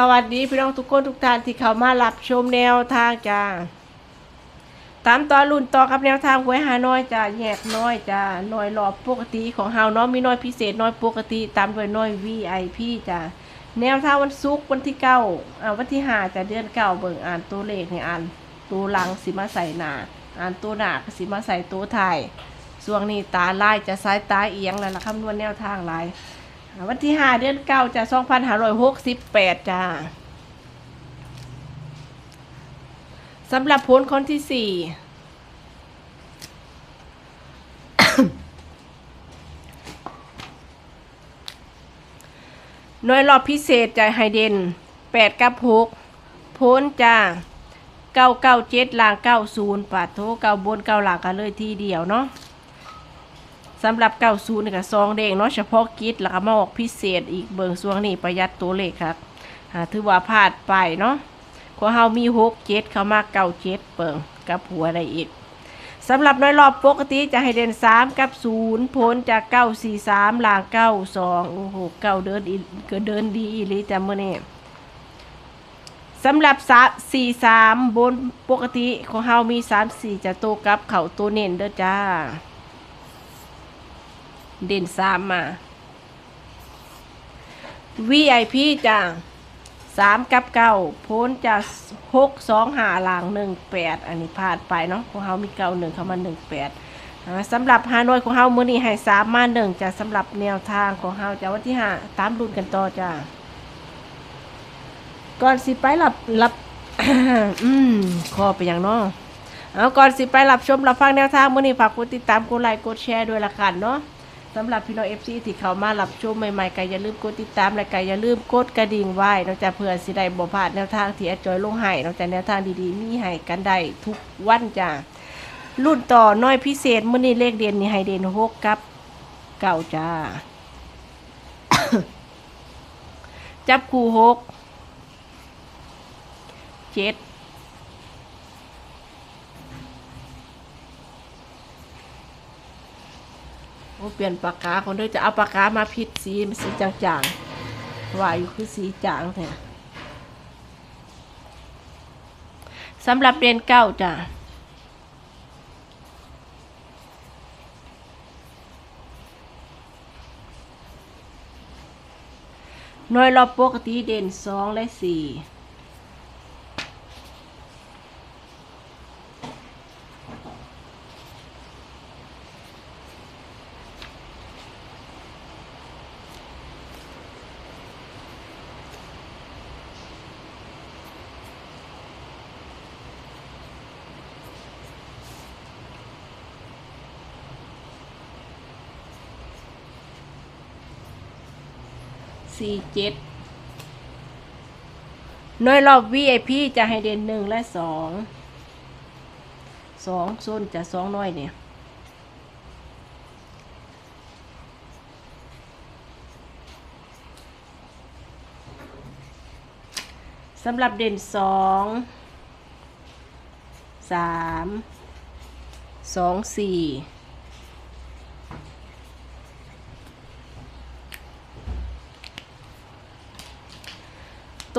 สวัสดีพี่น้องทุกคนทุกท่านที่เข้ามารับชมแนวทางจ้า ตามต่อรุ่นต่อครับแนวทางหวยหาน้อยจ้าแยกน้อยจ้าน้อยรอบปกติของเฮาเนาะมีน้อยพิเศษน้อยปกติตามด้วยน้อย VIP จ้าแนวทางวันศุกร์วันที่เก้าอ่าวันที่ห้าจะเดือนเก้าเบิ่งอ่านตัวเลขให้อ่านตัวหลังสิมาใส่หนาอ่านตัวหนาสิมาใส่ตัวไทยช่วงนี้ตาลายจะสายตาเอียงแล้วละคำนวณแนวทางลาย วันที่ห้าเดือนเก้าจะสองพันห้าร้อยหกสิบแปดจ้าสำหรับผลคนที่สี่หน่วยรอบพิเศษจะไฮเดนแปดกับหกพ้นจ้าเก้าเก้าเจ็ดลางเก้าศูนย์ปาดโทเก้าบนเก้าหลังกันเลยทีเดียวเนาะ สำหรับเก้าศูนย์นี่ก็ซองเด้งเนาะเฉพาะกิจแล้วก็มาออกพิเศษอีกเบิงช่วงนี้ประหยัดตัวเลขครับอ่าถือว่าพลาดไปเนาะขอเฮามีหกเจ็ดเข้ามาเก้าเจ็ดเบิ่งกับหัวได้อีกสำหรับน้อยรอบปกติจะให้เด่นสามกับศูนย์พ้นจากเก้าสี่สามลางเก้าสองโอ้โหเก้าเดินอีก็เดินดีอีหลีจ้ะมื่อนี้สำหรับสาสี่สามบนปกติของเฮามีสามสี่จะโตกับเข่าตัวเน้นเด้อจ้า เด่นสามมา VIP จ้ะสามกับเก้าพ้นจะหกสองหาหลังหนึ่งแปดอันนี้พลาดไปเนาะของเฮามีเก้าหนึ่งเข้ามาหนึ่งแปดสำหรับฮานอยของเฮามื้อนี้ให้สามมาหนึ่งจะสำหรับแนวทางของเฮาจะวันที่ห้าตามรุ่นกันต่อจ้ะก่อนสิไปหลับหลับอืมคอไปอย่างเนาะเอาก่อนสิไปรับชมรับฟังแนวทางมื้อนี้ฝากกดติดตามกดไลค์กดแชร์ด้วยละกันเนาะ สำหรับพี่น้องเอฟซีที่เขามารับชมใหม่ๆก็อย่าลืมกดติดตามและก็อย่าลืมกดกระดิ่งไว้นอกจากเพื่อสิได้บ่พลาดแนวทางที่อาจอยลงให้นอกจากแนวทางดีๆมีให้กันได้ทุกวันจ้ะรุ่นต่อน้อยพิเศษมื้อนี้เลขเด่นนี่ให้เด่นหกกับเก่าจ้า จับคู่หกเจ็ด โอ้เปลี่ยนปากกาคนเด้อจะเอาปากกามาผิดสีมันสีจางๆว่าอยู่คือสีจางแท้สำหรับเรียนเก้าจ้ะหน่วยรอบปกติเด่นสองและสี่ สี่เจ็ดหน่วยรอบ VIP จะให้เด่นหนึ่งและสองสองโซนจะสองหน่วยเนี่ยสำหรับเด่นสองสามสองสี่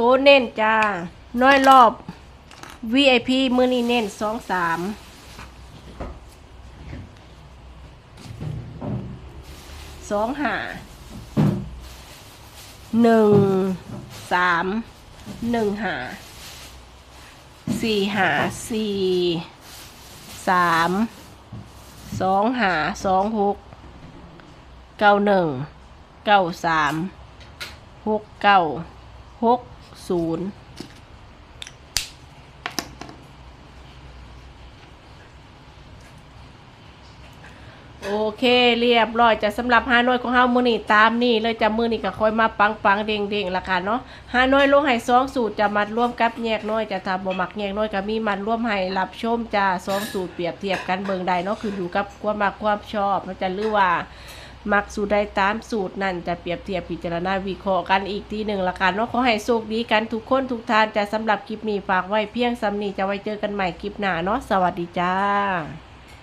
ตัวเน้นจ้า น้อยรอบ VIP มือนี้เน้นสองสามสองหาหนึ่งสามหนึ่งหาสี่หาสี่สามสองหาสองหกเก้าหนึ่งเก้าสามหกเก้าหก ศูนย์โอเคเรียบร้อยจะสำหรับฮานอยของเฮามือนี่ตามนี่เลยจะมือนี่ก็ค่อยมาปังปังๆเด้งเด้งๆละค่ะเนาะฮานอยลงให้สองสูตรจะมัดร่วมกับแยกน้อยจะทำบ่มักแยกน้อยก็มีมันร่วมให้รับชมจะสองสูตรเปรียบเทียบกันเบิ่งใดเนาะคืออยู่กับความมักความชอบเนาจะหรือว่า มักสูตรใดตามสูตรนั่นจะเปรียบเทียบพิจารณาวิเคราะห์กันอีกทีหนึ่งละกันว่าขอให้โชคดีกันทุกคนทุกท่านจะสำหรับคลิปนี้ฝากไว้เพียงสำนีจะไว้เจอกันใหม่คลิปหน้าเนาะสวัสดีจ้า